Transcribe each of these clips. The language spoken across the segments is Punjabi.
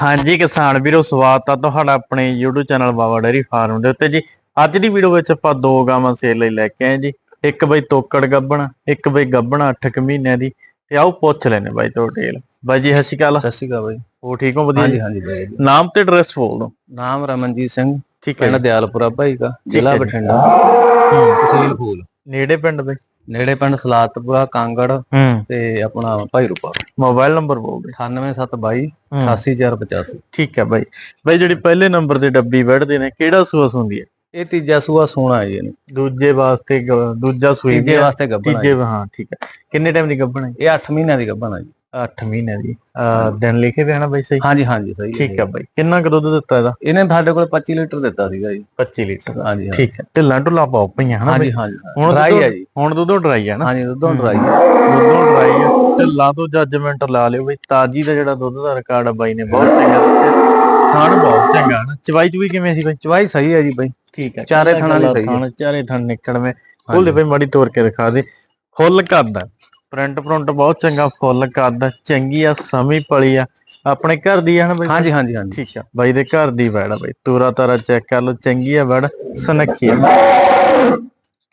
ਹਾਂਜੀ ਕਿਸਾਨ ਵੀਰੋ ਸਵਾਗਤ ਆ ਤੁਹਾਡਾ ਆਪਣੇ YouTube channel Baba dairy farm ਦੇ ਉੱਤੇ ਜੀ। ਅੱਜ ਦੀ ਵੀਡੀਓ ਵਿੱਚ ਆਪਾਂ ਦੋ ਗਾਵਾਂ ਸੇਲ ਲਈ ਲੈ ਕੇ ਆਏ ਜੀ। ਇੱਕ ਬਈ ਤੋਕੜ ਗੱਬਣ ਇੱਕ ਬਈ ਗੱਬਣ 8 ਕੁ ਮਹੀਨਿਆਂ ਦੀ। ਤੇ ਆਓ ਪੁੱਛ ਲੈਨੇ ਬਾਈ ਤੋਂ ਡਿਟੇਲ ਬਾਈ ਜੀ ਸਤਿ ਸ਼੍ਰੀ ਅਕਾਲ। ਸਤਿ ਸ਼੍ਰੀ ਅਕਾਲ ਬਾਈ। ਹੋ ਠੀਕ ਹੋ? ਵਧੀਆ ਹਾਂਜੀ? ਹਾਂਜੀ ਬਾਈ ਨਾਮ ਤੇ ਐਡਰੈਸ ਬੋਲ ਦੋ ਨਾਮ ਰਮਨਜੀਤ ਸਿੰਘ। ਠੀਕ ਹੈ ਪਿੰਡ। ਦਿਆਲਪੁਰਾ ਭਾਈ ਦਾ ਜ਼ਿਲ੍ਹਾ। ਬਠਿੰਡਾ। ਹੂੰ। ਤਹਿਸੀਲ ਫੂਲ ਨੇੜੇ ਪਿੰਡ ਦੇ? ਨੇੜੇ ਪਿੰਡ ਸਲਾਤਪੁਰਾ ਕਾਂਗੜ ਹੂੰ। ਤੇ ਆਪਣਾ ਭਾਈ ਰੂਪਾ ਮੋਬਾਈਲ ਨੰਬਰ ਬੋਲ ਦੇ 98722 ਹੂੰ। 88485 ਠੀਕ ਹੈ ਬਾਈ। ਬਾਈ ਜਿਹੜੀ ਪਹਿਲੇ ਨੰਬਰ ਤੇ ਡੱਬੀ ਵੜਦੇ ਨੇ ਕਿਹੜਾ ਸੂਸ ਹੁੰਦੀ ਹੈ? ਇਹ ਤੀਜਾ ਸੂਆ ਸੋਨਾ ਹੈ ਜੀ ਇਹਨੂੰ। ਦੂਜੇ ਵਾਸਤੇ ਦੂਜਾ ਸੂਈ ਤੀਜੇ ਵਾਸਤੇ ਗੱਭਣ ਤੀਜੇ ਹਾਂ ਠੀਕ ਹੈ। ਕਿੰਨੇ ਟਾਈਮ ਦੀ ਗੱਭਣ ਹੈ? ਇਹ 8 ਮਹੀਨਿਆਂ ਦੀ ਗੱਭਣ ਹੈ ਜੀ। 8 ਮਹੀਨੇ ਦੀ। ਅਹ ਦਿਨ ਲਿਖੇ ਪਿਆ ਨਾ ਬਾਈ ਸਹੀ? ਹਾਂਜੀ ਹਾਂਜੀ ਸਹੀ ਠੀਕ ਹੈ। ਬਾਈ। ਕਿੰਨਾ ਕੁ ਦੁੱਧ ਦਿੱਤਾ ਇਹਦਾ? ਇਹਨੇ ਸਾਡੇ ਕੋਲ 25 ਲੀਟਰ ਦਿੱਤਾ ਸੀਗਾ ਜੀ। 25 ਲੀਟਰ ਦਾ। ਹਾਂਜੀ ਹਾਂਜੀ। ਠੀਕ ਹੈ। ਢਿੱਲਾਂ ਢੁੱਲਾ ਪਾਉ ਪਈਆਂ ਹਨਾ ਹਾਂਜੀ ਬਾਈ? ਹਾਂਜੀ ਹੁਣ ਡਰਾਈ ਦੁੱਧੋਂ- ਹੈ ਜੀ। ਹੁਣ ਦੁੱਧੋਂ ਡਰਾਈ ਹੈ ਨਾ? ਹਾਂਜੀ ਦੁੱਧੋਂ ਡਰਾਈ ਦੁੱਧੋਂ ਡਰਾਈ ਹੈ। ਢਿੱਲਾਂ ਤੋਂ ਜੱਜਮੈਂਟ ਲਾ ਲਿਓ ਬਈ। ਤਾਜੀ ਦਾ ਜਿਹੜਾ ਦੁੱਧ ਦਾ ਰਿਕਾਰਡ ਆ ਬਾਈ ਨੇ ਬਹੁਤ ਚੰਗਾ ਦੱਸਿਆ। ਖਾਣ ਬਹੁਤ ਚੰਗਾ ਨਾ? ਚਵਾਈ ਚੁਈ ਕਿਵੇਂ ਸੀ ਬਾਈ? ਚਵਾਈ ਸਹੀ ਹੈ ਜੀ ਬਾਈ। ਠੀਕ ਹੈ। ਚਾਰੇ ਥਣਾਂ ਦੀ ਸਹੀ ਹੈ। ਥਣ ਚਾਰੇ ਥਣ ਨਿਕਲਵੇਂ। ਖੋਲੇ ਬਈ ਮੜੀ ਤੋੜ ਕੇ ਦਿਖਾ ਦੇ। ਫੁੱਲ ਕੱਦ ਪ੍ਰਿੰਟ ਪ੍ਰਿੰਟ ਬਹੁਤ ਚੰਗਾ ਫੁੱਲ ਕੱਦ ਚੰਗੀ ਆ ਸਮੀ ਪਲੀ ਆ। ਆਪਣੇ ਘਰ ਦੀ ਆ ਨਾ ਬਈ? ਹਾਂਜੀ ਹਾਂਜੀ ਹਾਂਜੀ। ਠੀਕ ਆ। ਬਾਈ ਦੇ ਘਰ ਦੀ ਵੈੜ ਆ ਬਾਈ। ਤੂਰਾ ਤਾਰਾ ਚੈੱਕ ਕਰ ਲਓ ਚੰਗੀ ਆ ਵੈੜ ਸੁਨੱਖੀ ਆ।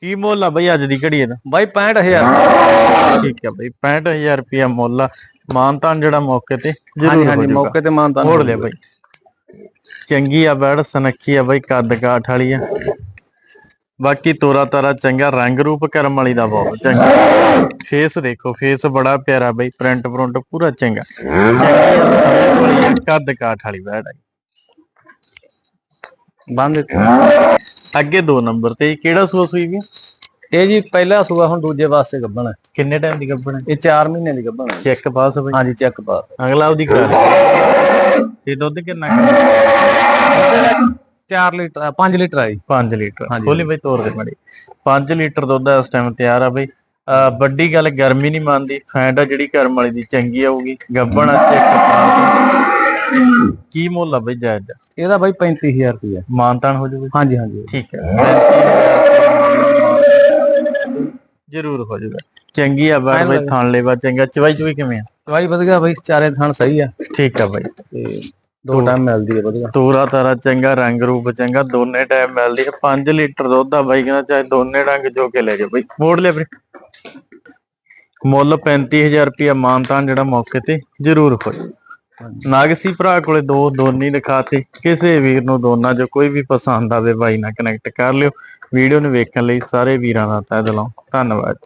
ਕੀ ਮੁੱਲ ਆ ਬਈ ਅੱਜ ਦੀ ਘੜੀ ਇਹਦਾ? ਬਾਈ 65000 ਠੀਕ ਆ ਬਈ 65000 ਰੁਪਿਆ ਮੁੱਲ ਆ। ਮਾਨਤਾਨ ਜਿਹੜਾ ਮੌਕੇ ਤੇ ਹਾਂਜੀ ਹਾਂਜੀ। ਮੌਕੇ ਤੇ ਮਾਨਤਾ ਮੋੜ ਲਿਆ ਬਾਈ। ਚੰਗੀ ਆ ਵੈੜ ਸੁਨੱਖੀ ਆ ਬਾਈ ਕੱਦ ਕਾਠ ਵਾਲੀ ਆ। ਬਾਕੀ ਤੋਰਾ ਤਾਰਾ ਚੰਗਾ ਰੰਗ ਰੂਪ ਕਰਮ ਵਾਲੀ ਦਾ ਬਹੁਤ ਚੰਗਾ। ਫੇਸ ਦੇਖੋ ਫੇਸ ਬੜਾ ਪਿਆਰਾ ਬਈ ਪ੍ਰਿੰਟ ਪ੍ਰਿੰਟ ਪੂਰਾ ਚੰਗਾ। ਕੱਦ ਕਾਠ ਵਾਲੀ ਵੈੜ ਆ ਬੰਦ ਅੱਗੇ ਦੋ ਨੰਬਰ ਤੇ ਇਹ ਕਿਹੜਾ ਸੂਆ ਸੂਈ ਵੀ? ਇਹ ਜੀ ਪਹਿਲਾ ਸੂਆ ਹੁਣ ਦੂਜੇ ਵਾਸਤੇ ਗੱਭਣ ਹੈ ਕਿੰਨੇ ਟਾਈਮ ਦੀ ਗੱਭਣ ਹੈ ਇਹ 4 ਮਹੀਨੇ ਦੀ ਗੱਭਣ ਹੈ ਚੈੱਕ ਪਾਸ ਬਈ। ਹਾਂਜੀ ਚੈੱਕ ਪਾ ਅਗਲਾ ਉਹਦੀ ਕਰ ਇਹ ਦੁੱਧ ਕਿੰਨਾ 4 ਲੀਟਰ 5 ਲੀਟਰ ਆਈ 5 ਲੀਟਰ। ਖੋਲੀ ਬਈ ਤੋਰ ਦੇ ਮੜੀ। 5 ਲੀਟਰ ਦੁੱਧ ਇਸ ਟਾਈਮ ਤਿਆਰ ਆ ਬਈ। ਵੱਡੀ ਗੱਲ ਗਰਮੀ ਨਹੀਂ ਮੰਨਦੀ। ਫੈਂਟ ਆ ਜਿਹੜੀ ਕਰਮ ਵਾਲੀ ਦੀ ਚੰਗੀ ਆਊਗੀ। ਗੱਬਣ ਆ ਚੈੱਕ ਕੀ। ਮੁੱਲ ਆ ਬਈ ਜਾਇਜ਼? ਆ? ਇਹਦਾ ਬਾਈ 35000 ਰੁਪਏ ਮਾਨਤਾਨ ਹੋ ਜਾਊਗਾ? ਹਾਂਜੀ ਹਾਂਜੀ। ਠੀਕ ਹੈ। ਜ਼ਰੂਰ ਹੋ ਜਾਊਗਾ। ਚੰਗੀ ਆ ਬਾਈ ਬਈ ਥਾਣ ਲੈਵਾ ਚੰਗਾ। ਚਵਾਈ ਚੁਈ ਕਿਵੇਂ ਆ? ਦਵਾਈ ਵਧੀਆ ਬਾਈ ਚਾਰੇ ਥਣ ਸਹੀ ਆ। ਠੀਕ ਆ ਬਾਈ। ਤੇ ਦੋ ਟਾਈਮ ਮਿਲਦੀ ਹੈ ਵਧੀਆ। ਤੋਰਾ ਤਾਰਾ ਚੰਗਾ ਰੰਗ ਰੂਪ ਚੰਗਾ ਦੋਨੇ ਟਾਈਮ ਮਿਲਦੀ ਹੈ 5 ਲੀਟਰ ਦੁੱਧ ਆ ਬਾਈ ਕਹਿੰਦਾ ਚਾਹੇ ਦੋਨੇ ਰੰਗ ਜੋ ਕੇ ਲੈ ਜਾਓ ਬਾਈ। ਮੋੜ ਲਿਆ ਵੀਰੇ। ਮੁੱਲ 35000 ਰੁਪਿਆ ਮਾਨਤਾਨ ਜਿਹੜਾ ਮੌਕੇ ਤੇ ਜ਼ਰੂਰ ਹੋ ਜਾਊ ਨਾਗਸੀ ਭਰਾ ਕੋਲੇ ਦੋ ਦੋਨੀ ਦਿਖਾਤੇ। ਕਿਸੇ ਵੀਰ ਨੂੰ ਦੋਨਾਂ ਜੋ ਕੋਈ ਵੀ ਪਸੰਦ ਆਵੇ ਬਾਈ ਨਾਲ ਕਨੈਕਟ ਕਰ ਲਿਓ। ਵੀਡੀਓ ਨੂੰ ਵੇਖਣ ਲਈ ਸਾਰੇ ਵੀਰਾਂ ਦਾ ਤਹਿ ਦਿਲੋਂ ਧੰਨਵਾਦ